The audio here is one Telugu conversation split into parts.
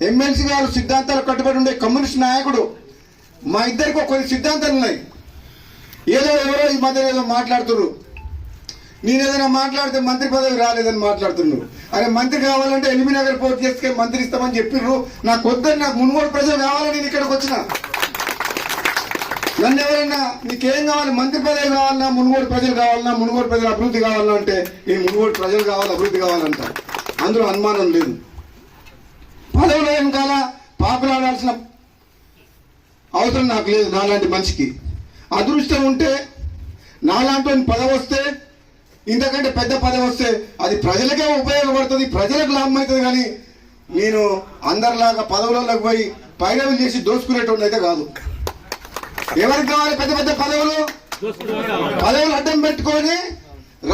ఎమ్మెల్సీ గారు సిద్ధాంతాలు కట్టుబడి ఉండే కమ్యూనిస్ట్ నాయకుడు. మా ఇద్దరికి కొన్ని సిద్ధాంతాలు ఉన్నాయి. ఏదో ఎవరో ఈ మధ్య ఏదో మాట్లాడుతున్నారు. నేను ఏదైనా మాట్లాడితే మంత్రి పదవి రాలేదని మాట్లాడుతున్నారు. అరే మంత్రి కావాలంటే ఎల్బీ పోటీ చేస్తే మంత్రి ఇస్తామని చెప్పిర్రు. నాకు వద్దని నాకు మునుగోడు ప్రజలు కావాలని నేను ఇక్కడికి వచ్చిన. నన్ను ఎవరైనా నీకేం కావాలి? మంత్రి పదవి కావాలన్నా మునుగోడు ప్రజలు కావాలన్నా మునుగోడు ప్రజలు అభివృద్ధి కావాలన్నా అంటే నేను మునుగోడు ప్రజలు కావాలి అభివృద్ధి కావాలంట అందులో అనుమానం లేదు. పదవులు ఏం కాల పాపులాడాల్సిన అవసరం నాకు లేదు నాలాంటి మనిషికి. అదృష్టం ఉంటే నాలాంటి పదవి వస్తే ఇంతకంటే పెద్ద పదవి వస్తే అది ప్రజలకే ఉపయోగపడుతుంది ప్రజలకు లాభం అవుతుంది కానీ నేను అందరిలాగా పదవులలోకి పోయి పైరవులు చేసి దోసుకునేటువంటి అయితే కాదు. ఎవరికి కావాలి పెద్ద పెద్ద పదవులు? పదవులు అడ్డం పెట్టుకొని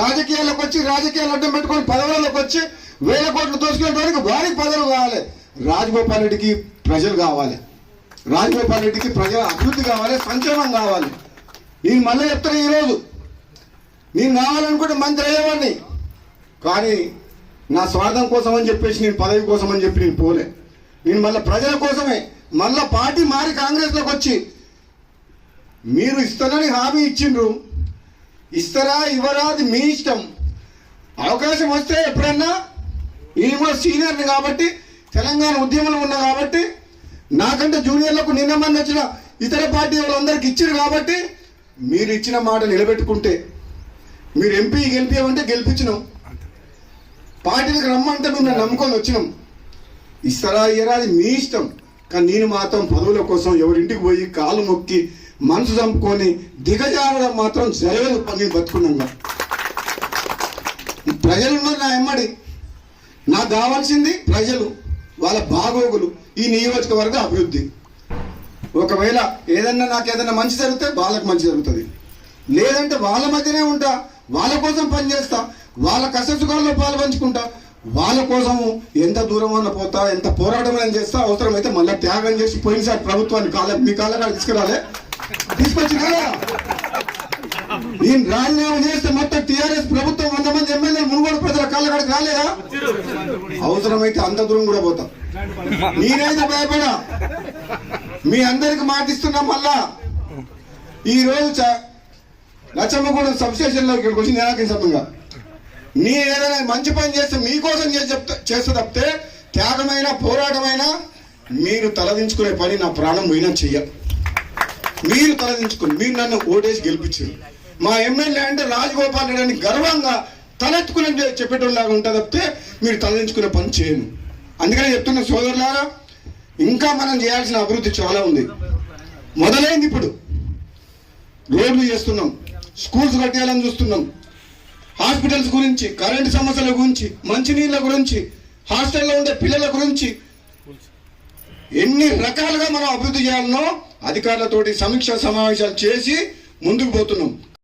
రాజకీయాలకు వచ్చి రాజకీయాలు అడ్డం పెట్టుకొని పదవులలోకి వచ్చి వేల కోట్లు దోసుకునేటానికి వారికి పదవులు కావాలి. రాజగోపాల్ రెడ్డికి ప్రజలు కావాలి. రాజగోపాల్ రెడ్డికి ప్రజల అభివృద్ధి కావాలి సంక్షేమం కావాలి. నేను మళ్ళీ చెప్తాను ఈరోజు. నేను కావాలనుకుంటే మంత్రి అయ్యేవాడిని. కానీ నా స్వార్థం కోసం అని చెప్పేసి నేను పదవి కోసం అని చెప్పి నేను పోలే. నేను మళ్ళీ ప్రజల కోసమే. మళ్ళా పార్టీ మారి కాంగ్రెస్లోకి వచ్చి మీరు ఇస్తారని హామీ ఇచ్చిండ్రు. ఇస్తారా ఇవ్వరా అది మీ ఇష్టం. అవకాశం వస్తే ఎప్పుడన్నా నేను కూడా సీనియర్ని కాబట్టి తెలంగాణ ఉద్యమంలో ఉన్నా కాబట్టి నాకంటే జూనియర్లకు నిన్న మొన్న వచ్చిన ఇతర పార్టీ వాళ్ళందరికి ఇచ్చారు కాబట్టి మీరు ఇచ్చిన మాట నిలబెట్టుకుంటే మీరు ఎంపీ గెలిపామంటే గెలిపించినాం. పార్టీలకు రమ్మంటే మేము నమ్ముకొని వచ్చినాం. ఇస్తారా ఇయ్యరా అది మీ ఇష్టం. కానీ నేను మాత్రం పదవుల కోసం ఎవరింటికి పోయి కాలు మొక్కి మనసు చంపుకొని దిగజారడం మాత్రం జరగదు పని బతుకున్నాగా ప్రజలున్నారు నా ఎమ్మడి. నాకు కావాల్సింది ప్రజలు. వాళ్ళ బాగోగులు ఈ నియోజకవర్గ అభివృద్ధి. ఒకవేళ ఏదన్నా నాకు ఏదన్నా మంచి జరిగితే వాళ్ళకి మంచి జరుగుతుంది. లేదంటే వాళ్ళ మధ్యనే ఉంటా వాళ్ళ కోసం పనిచేస్తా వాళ్ళ కష్టసుఖాల్లో పాలు పంచుకుంటా వాళ్ళ కోసము ఎంత దూరం అన్న పోతా ఎంత పోరాటం అని చేస్తా అవసరమైతే మళ్ళీ త్యాగం చేసి పోయినసారి ప్రభుత్వాన్ని కాల మీ కాళ్ళ తీసుకురాలే. తీసుకొచ్చి కదా? నేను రాజీనామా చేస్తే మొత్తం టీఆర్ఎస్ ప్రభుత్వం వంద మంది ఎమ్మెల్యే మునుగోడు ప్రజల కాళ్ళ రాలేదా? అవసరమైతే అంత దూరం కూడా పోతాం. నేనైతే భయపడా. మీ అందరికి మాటిస్తున్నా మళ్ళా. ఈ రోజు చ- లచ్చమ్మగూడెం సబ్ స్టేషన్లో ఇక్కడికి వచ్చి నేనాకి నీ ఏదైనా మంచి పని చేస్తే మీకోసం చెప్తా చేస్తే తప్పితే త్యాగమైన పోరాటమైన మీరు తలదించుకునే పని నా ప్రాణం పోయినా చెయ్య. మీరు తలదించుకుని మీరు నన్ను ఓటేసి గెలిపించారు. మా ఎమ్మెల్యే అంటే రాజగోపాల్ రెడ్డి అని గర్వంగా తలెత్తుకుని చెప్పేటోళ్ళలాగా ఉంటుంది తప్పితే మీరు తలదించుకునే పని చేయను. అందుకనే చెప్తున్న సోదరులారా ఇంకా మనం చేయాల్సిన అభివృద్ధి చాలా ఉంది. మొదలైంది ఇప్పుడు. రోడ్లు చేస్తున్నాం స్కూల్స్ కట్టేయాలని చూస్తున్నాం హాస్పిటల్స్ గురించి కరెంటు సమస్యల గురించి మంచినీళ్ళ గురించి హాస్టల్లో ఉండే పిల్లల గురించి ఎన్ని రకాలుగా మనం అభివృద్ధి చేయాలనో అధికారులతోటి సమీక్ష సమావేశాలు చేసి ముందుకు పోతున్నాం.